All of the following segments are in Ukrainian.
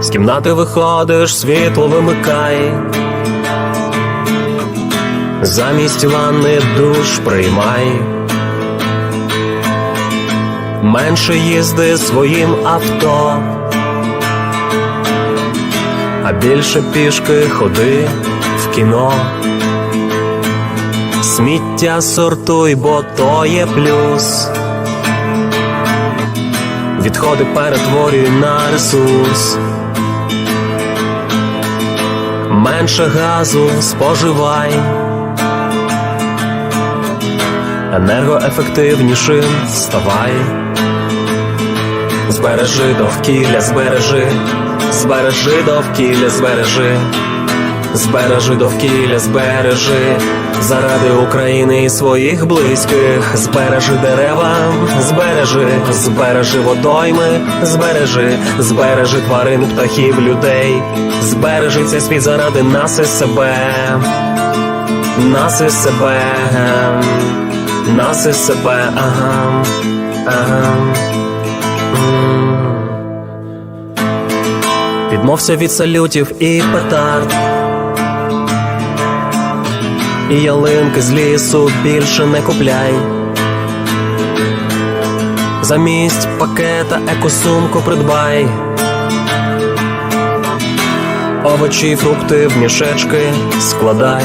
З кімнати виходиш, світло вимикай. Замість ванни душ приймай. Менше їзди своїм авто, а більше пішки ходи в кіно. Сміття сортуй, бо то є плюс. Відходи перетворюй на ресурс. Менше газу споживай. Енергоефективнішим ставай. Збережи довкілля, збережи, збережи довкілля, збережи, збережи довкілля, збережи, заради України і своїх близьких, збережи дерева, збережи, збережи водойми, збережи, збережи тварин, птахів, людей, збережи цей світ заради нас і себе, нас і себе, нас і себе, ага, ага. Відмовся від салютів і петард. І ялинки з лісу більше не купляй. Замість пакета екосумку придбай. Овочі фрукти в мішечки складай.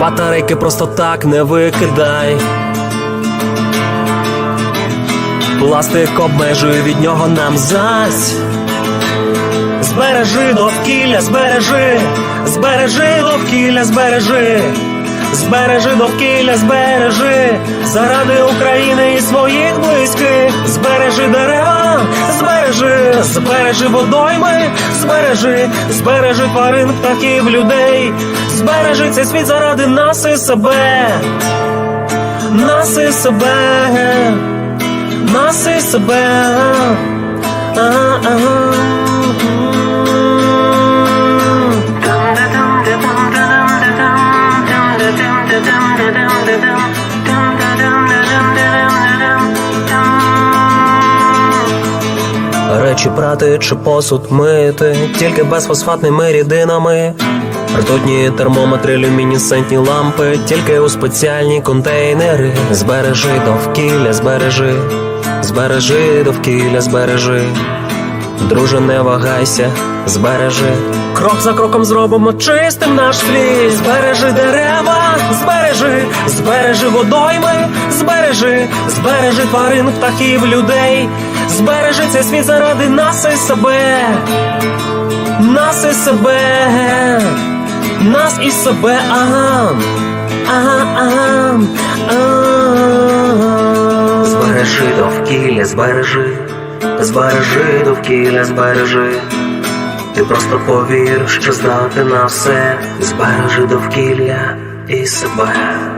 Батарейки просто так не викидай. Пластик обмежує від нього нам зась. Збережи довкілля, збережи, збережи довкілля, збережи, збережи довкілля, збережи, заради України і своїх близьких, збережи дерева, збережи, збережи водойми, збережи, збережи тварин, птахів, людей, збережи цей світ заради нас і себе, нас і себе. Нас і себе. Речі прати чи посуд мити, тільки безфосфатними рідинами. Ртутні термометри, люмінесцентні лампи, тільки у спеціальні контейнери. Збережи довкілля, збережи, збережи довкілля, збережи. Друже, не вагайся, збережи. Крок за кроком зробимо чистим наш світ. Збережи дерева, збережи, збережи водойми, збережи, збережи тварин, птахів, людей. Збережи цей світ заради нас і себе. Нас і себе. Нас і себе, ага. Ага, ага. ага. Збережи довкілля, збережи, збережи довкілля, збережи. Ти просто повір, що здати на все, збережи довкілля і себе.